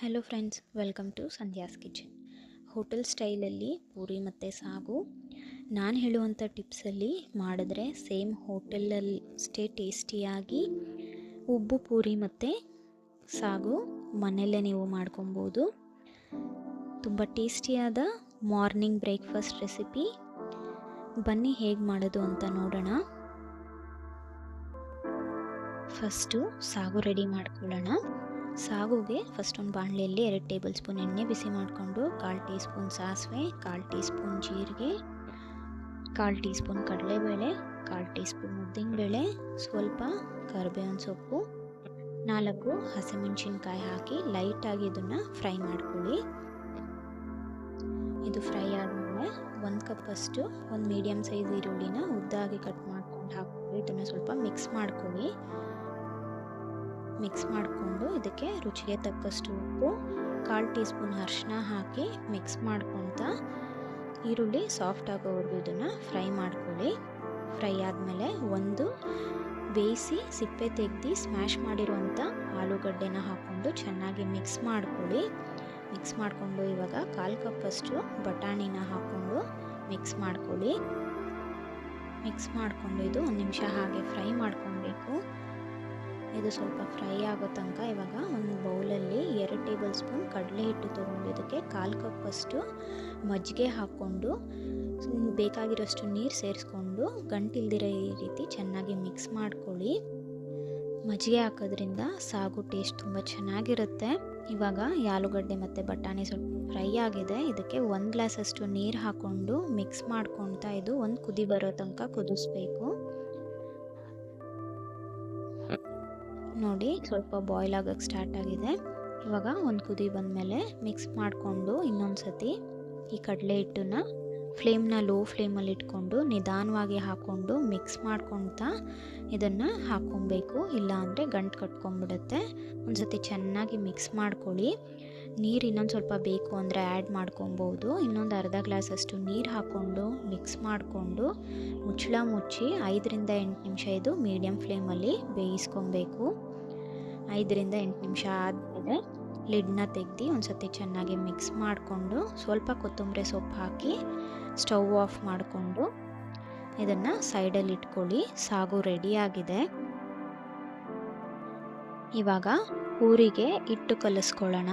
Hello friends welcome to Sandhya's kitchen hotel ಸ್ಟೈಲಲ್ಲಿ ಪೂರಿ ಮತ್ತು ಸಾಗು. ನಾನು ಹೇಳುವಂಥ ಟಿಪ್ಸಲ್ಲಿ ಮಾಡಿದ್ರೆ ಸೇಮ್ ಹೋಟೆಲಲ್ಲಿ ಅಷ್ಟೇ ಟೇಸ್ಟಿಯಾಗಿ ಉಬ್ಬು ಪೂರಿ ಮತ್ತು ಸಾಗು ಮನೆಯಲ್ಲೇ ನೀವು ಮಾಡ್ಕೊಬೋದು. ತುಂಬ ಟೇಸ್ಟಿಯಾದ ಮಾರ್ನಿಂಗ್ ಬ್ರೇಕ್ಫಾಸ್ಟ್ ರೆಸಿಪಿ ಬನ್ನಿ ಹೇಗೆ ಮಾಡೋದು ಅಂತ ನೋಡೋಣ. ಫಸ್ಟು ಸಾಗು ರೆಡಿ ಮಾಡ್ಕೊಳ್ಳೋಣ. ಸಾಗುಗೆ ಫಸ್ಟ್ ಒಂದು ಬಾಣಲೆಯಲ್ಲಿ ಎರಡು ಟೇಬಲ್ ಸ್ಪೂನ್ ಎಣ್ಣೆ ಬಿಸಿ ಮಾಡಿಕೊಂಡು ಕಾಲು ಟೀ ಸ್ಪೂನ್ ಸಾಸಿವೆ, ಕಾಲು ಟೀ ಸ್ಪೂನ್ ಜೀರಿಗೆ, ಕಾಲು ಟೀ ಸ್ಪೂನ್ ಕಡಲೆಬೇಳೆ, ಕಾಲು ಟೀ ಸ್ಪೂನ್ ಉದ್ದಿನಬೇಳೆ, ಸ್ವಲ್ಪ ಕರಿಬೇವಿನ ಸೊಪ್ಪು, ನಾಲ್ಕು ಹಸಿಮೆಣಸಿನ್ಕಾಯಿ ಹಾಕಿ ಲೈಟಾಗಿ ಇದನ್ನು ಫ್ರೈ ಮಾಡ್ಕೊಳ್ಳಿ. ಇದು ಫ್ರೈ ಆದಮೇಲೆ ಒಂದು ಕಪ್ಪಷ್ಟು ಒಂದು ಮೀಡಿಯಮ್ ಸೈಜ್ ಈರುಳ್ಳಿನ ಉದ್ದಾಗಿ ಕಟ್ ಮಾಡ್ಕೊಂಡು ಹಾಕ್ಕೊಳ್ಳಿ ಇದನ್ನು ಸ್ವಲ್ಪ ಮಿಕ್ಸ್ ಮಾಡ್ಕೊಳ್ಳಿ. ಮಿಕ್ಸ್ ಮಾಡಿಕೊಂಡು ಇದಕ್ಕೆ ರುಚಿಗೆ ತಕ್ಕಷ್ಟು ಉಪ್ಪು, ಕಾಲು ಟೀ ಸ್ಪೂನ್ ಅರಿಶಿನ ಹಾಕಿ ಮಿಕ್ಸ್ ಮಾಡ್ಕೊತ ಈರುಳ್ಳಿ ಸಾಫ್ಟ್ ಆಗೋವರೆಗೂ ಇದನ್ನು ಫ್ರೈ ಮಾಡ್ಕೊಳ್ಳಿ. ಫ್ರೈ ಆದಮೇಲೆ ಒಂದು ಬೇಯಿಸಿ ಸಿಪ್ಪೆ ತೆಗೆದು ಸ್ಮ್ಯಾಶ್ ಮಾಡಿರುವಂಥ ಆಲೂಗಡ್ಡೆನ ಹಾಕ್ಕೊಂಡು ಚೆನ್ನಾಗಿ ಮಿಕ್ಸ್ ಮಾಡ್ಕೊಳ್ಳಿ. ಮಿಕ್ಸ್ ಮಾಡಿಕೊಂಡು ಇವಾಗ ಕಾಲು ಕಪ್ಪಷ್ಟು ಬಟಾಣಿನ ಹಾಕ್ಕೊಂಡು ಮಿಕ್ಸ್ ಮಾಡ್ಕೊಳ್ಳಿ. ಮಿಕ್ಸ್ ಮಾಡಿಕೊಂಡು ಇದು ಒಂದು ನಿಮಿಷ ಹಾಗೆ ಫ್ರೈ ಮಾಡ್ಕೊಬೇಕು ಇದು ಸ್ವಲ್ಪ ಫ್ರೈ ಆಗೋ ತನಕ ಇವಾಗ ಒಂದು ಬೌಲಲ್ಲಿ ಎರಡು ಟೇಬಲ್ ಸ್ಪೂನ್ ಕಡಲೆ ಹಿಟ್ಟು ತೊಗೊಂಡು ಇದಕ್ಕೆ ಕಾಲು ಕಪ್ಪಷ್ಟು ಮಜ್ಜಿಗೆ ಹಾಕ್ಕೊಂಡು ಬೇಕಾಗಿರೋಷ್ಟು ನೀರು ಸೇರಿಸ್ಕೊಂಡು ಗಂಟಿಲ್ದಿರೋ ಈ ರೀತಿ ಚೆನ್ನಾಗಿ ಮಿಕ್ಸ್ ಮಾಡ್ಕೊಳ್ಳಿ. ಮಜ್ಜಿಗೆ ಹಾಕೋದ್ರಿಂದ ಸಾಗು ಟೇಸ್ಟ್ ತುಂಬ ಚೆನ್ನಾಗಿರುತ್ತೆ. ಇವಾಗ ಆಲೂಗಡ್ಡೆ ಮತ್ತು ಬಟಾಣಿ ಸ್ವಲ್ಪ ಫ್ರೈ ಆಗಿದೆ. ಇದಕ್ಕೆ ಒಂದು ಗ್ಲಾಸಷ್ಟು ನೀರು ಹಾಕ್ಕೊಂಡು ಮಿಕ್ಸ್ ಮಾಡ್ಕೊತಾ ಇದು ಒಂದು ಕುದಿ ಬರೋ ತನಕ ಕುದಿಸ್ಬೇಕು. ನೋಡಿ ಸ್ವಲ್ಪ ಬಾಯ್ಲ್ ಆಗೋಕ್ಕೆ ಸ್ಟಾರ್ಟ್ ಆಗಿದೆ. ಇವಾಗ ಒಂದು ಕುದಿ ಬಂದಮೇಲೆ ಮಿಕ್ಸ್ ಮಾಡಿಕೊಂಡು ಇನ್ನೊಂದು ಸತಿ ಈ ಕಡಲೆ ಹಿಟ್ಟನ್ನ ಫ್ಲೇಮ್ನ ಲೋ ಫ್ಲೇಮಲ್ಲಿ ಇಟ್ಕೊಂಡು ನಿಧಾನವಾಗಿ ಹಾಕ್ಕೊಂಡು ಮಿಕ್ಸ್ ಮಾಡ್ಕೊಳ್ತಾ ಇದನ್ನು ಹಾಕ್ಕೊಬೇಕು ಇಲ್ಲ ಅಂದರೆ ಗಂಟು ಕಟ್ಕೊಂಡ್ಬಿಡುತ್ತೆ. ಒಂದು ಸತಿ ಚೆನ್ನಾಗಿ ಮಿಕ್ಸ್ ಮಾಡ್ಕೊಳ್ಳಿ. ನೀರು ಇನ್ನೊಂದು ಸ್ವಲ್ಪ ಬೇಕು ಅಂದರೆ ಆ್ಯಡ್ ಮಾಡ್ಕೊಬೋದು. ಇನ್ನೊಂದು ಅರ್ಧ ಗ್ಲಾಸಷ್ಟು ನೀರು ಹಾಕ್ಕೊಂಡು ಮಿಕ್ಸ್ ಮಾಡಿಕೊಂಡು ಮುಚ್ಚಳ ಮುಚ್ಚಿ ಐದರಿಂದ ಎಂಟು ನಿಮಿಷ ಇದು ಮೀಡಿಯಮ್ ಫ್ಲೇಮಲ್ಲಿ ಬೇಯಿಸ್ಕೊಬೇಕು. ಐದರಿಂದ ಎಂಟು ನಿಮಿಷ ಆದಮೇಲೆ ಲಿಡ್ನ ತೆಗ್ದು ಒಂದು ಸತಿ ಚೆನ್ನಾಗಿ ಮಿಕ್ಸ್ ಮಾಡಿಕೊಂಡು ಸ್ವಲ್ಪ ಕೊತ್ತಂಬರಿ ಸೊಪ್ಪು ಹಾಕಿ ಸ್ಟವ್ ಆಫ್ ಮಾಡಿಕೊಂಡು ಇದನ್ನು ಸೈಡಲ್ಲಿ ಇಟ್ಕೊಳ್ಳಿ. ಸಾಗು ರೆಡಿಯಾಗಿದೆ ಇವಾಗ ಊರಿಗೆ ಇಟ್ಟು ಕಲಿಸ್ಕೊಳ್ಳೋಣ.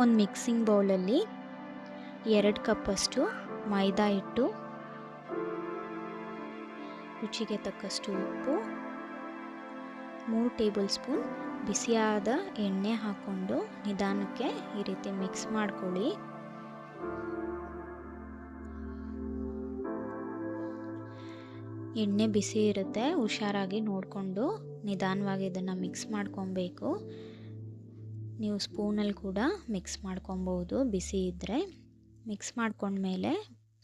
ಒಂದು ಮಿಕ್ಸಿಂಗ್ ಬೌಲಲ್ಲಿ ಎರಡು ಕಪ್ಪಷ್ಟು ಮೈದಾ ಹಿಟ್ಟು ರುಚಿಗೆ ತಕ್ಕಷ್ಟು ಉಪ್ಪು, ಮೂರು ಟೇಬಲ್ ಸ್ಪೂನ್ ಬಿಸಿಯಾದ ಎಣ್ಣೆ ಹಾಕ್ಕೊಂಡು ನಿಧಾನಕ್ಕೆ ಈ ರೀತಿ ಮಿಕ್ಸ್ ಮಾಡ್ಕೊಳ್ಳಿ. ಎಣ್ಣೆ ಬಿಸಿ ಇರುತ್ತೆ, ಹುಷಾರಾಗಿ ನೋಡಿಕೊಂಡು ನಿಧಾನವಾಗಿ ಇದನ್ನು ಮಿಕ್ಸ್ ಮಾಡ್ಕೊಬೇಕು. ನೀವು ಸ್ಪೂನಲ್ಲಿ ಕೂಡ ಮಿಕ್ಸ್ ಮಾಡ್ಕೊಬೋದು, ಬಿಸಿ ಇದ್ದರೆ ಮಿಕ್ಸ್ ಮಾಡ್ಕೊಂಡ್ಮೇಲೆ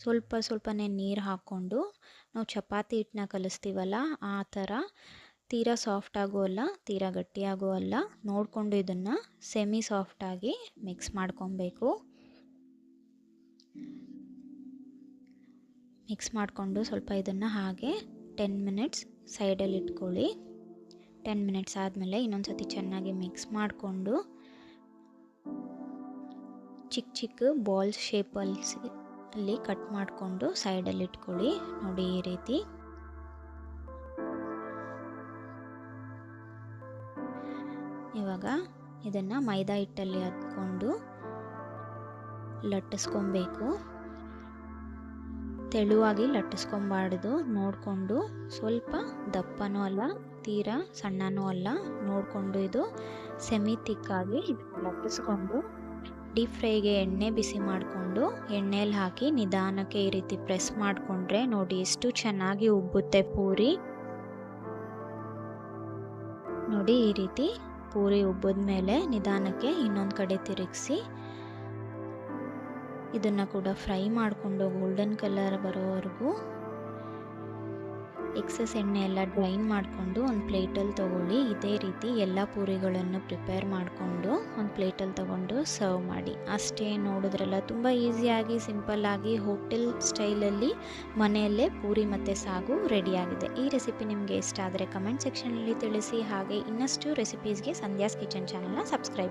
ಸ್ವಲ್ಪ ಸ್ವಲ್ಪನೇ ನೀರು ಹಾಕ್ಕೊಂಡು ನಾವು ಚಪಾತಿ ಹಿಟ್ಟನ್ನ ಕಲಿಸ್ತೀವಲ್ಲ, ಆ ಥರ ತೀರಾ ಸಾಫ್ಟ್ ಅಲ್ಲ, ತೀರಾ ಗಟ್ಟಿಯಾಗೂ ಅಲ್ಲ, ನೋಡಿಕೊಂಡು ಇದನ್ನು ಸೆಮಿ ಸಾಫ್ಟಾಗಿ ಮಿಕ್ಸ್ ಮಾಡ್ಕೊಬೇಕು. ಮಿಕ್ಸ್ ಮಾಡಿಕೊಂಡು ಸ್ವಲ್ಪ ಇದನ್ನು ಹಾಗೆ ಟೆನ್ ಮಿನಿಟ್ಸ್ ಸೈಡಲ್ಲಿ ಇಟ್ಕೊಳ್ಳಿ. ಟೆನ್ ಮಿನಿಟ್ಸ್ ಆದಮೇಲೆ ಇನ್ನೊಂದು ಸತಿ ಚೆನ್ನಾಗಿ ಮಿಕ್ಸ್ ಮಾಡಿಕೊಂಡು ಚಿಕ್ಕ ಚಿಕ್ಕ ಬಾಲ್ಸ್ ಶೇಪಲ್ಲಿ ಅಲ್ಲಿ ಕಟ್ ಮಾಡಿಕೊಂಡು ಸೈಡಲ್ಲಿ ಇಟ್ಕೊಳ್ಳಿ. ನೋಡಿ ಈ ರೀತಿ. ಇವಾಗ ಇದನ್ನು ಮೈದಾ ಹಿಟ್ಟಲ್ಲಿ ಹತ್ಕೊಂಡು ಲಟ್ಟಿಸ್ಕೊಬೇಕು. ತೆಳುವಾಗಿ ಲಟ್ಟಿಸ್ಕೊಬಾರ್ದು. ನೋಡಿಕೊಂಡು ಸ್ವಲ್ಪ ದಪ್ಪನೂ ಅಲ್ಲ, ತೀರಾ ಸಣ್ಣನೂ ಅಲ್ಲ. ನೋಡಿಕೊಂಡು ಇದು ಸೆಮಿ ತಿಕ್ಕಾಗಿ ಲಟ್ಟಿಸ್ಕೊಂಡು ಡೀಪ್ ಫ್ರೈಗೆ ಎಣ್ಣೆ ಬಿಸಿ ಮಾಡಿಕೊಂಡು ಎಣ್ಣೆಯಲ್ಲಿ ಹಾಕಿ ನಿಧಾನಕ್ಕೆ ಈ ರೀತಿ ಪ್ರೆಸ್ ಮಾಡಿಕೊಂಡ್ರೆ ನೋಡಿ ಎಷ್ಟು ಚೆನ್ನಾಗಿ ಉಬ್ಬುತ್ತೆ ಪೂರಿ. ನೋಡಿ ಈ ರೀತಿ ಪೂರಿ ಉಬ್ಬಿದ ಮೇಲೆ ನಿಧಾನಕ್ಕೆ ಇನ್ನೊಂದು ಕಡೆ ತಿರುಗಿಸಿ ಇದನ್ನು ಕೂಡ ಫ್ರೈ ಮಾಡಿಕೊಂಡು ಗೋಲ್ಡನ್ ಕಲರ್ ಬರೋವರೆಗೂ ಎಕ್ಸಸ್ ಎಣ್ಣೆ ಎಲ್ಲ ಡ್ರೈನ್ ಮಾಡಿಕೊಂಡು ಒಂದು ಪ್ಲೇಟಲ್ಲಿ ತೊಗೊಳ್ಳಿ. ಇದೇ ರೀತಿ ಎಲ್ಲ ಪೂರಿಗಳನ್ನು ಪ್ರಿಪೇರ್ ಮಾಡಿಕೊಂಡು ಒಂದು ಪ್ಲೇಟಲ್ಲಿ ತೊಗೊಂಡು ಸರ್ವ್ ಮಾಡಿ. ಅಷ್ಟೇ ನೋಡಿದ್ರಲ್ಲ, ತುಂಬ ಈಸಿಯಾಗಿ, ಸಿಂಪಲ್ಲಾಗಿ, ಹೋಟೆಲ್ ಸ್ಟೈಲಲ್ಲಿ ಮನೆಯಲ್ಲೇ ಪೂರಿ ಮತ್ತು ಸಾಗು ರೆಡಿಯಾಗಿದೆ. ಈ ರೆಸಿಪಿ ನಿಮಗೆ ಇಷ್ಟ ಆದರೆ ಕಮೆಂಟ್ ಸೆಕ್ಷನಲ್ಲಿ ತಿಳಿಸಿ. ಹಾಗೆ ಇನ್ನಷ್ಟು ರೆಸಿಪೀಸ್ಗೆ ಸಂಧ್ಯಾಸ್ ಕಿಚನ್ ಚಾನಲ್ನ ಸಬ್ಸ್ಕ್ರೈಬ್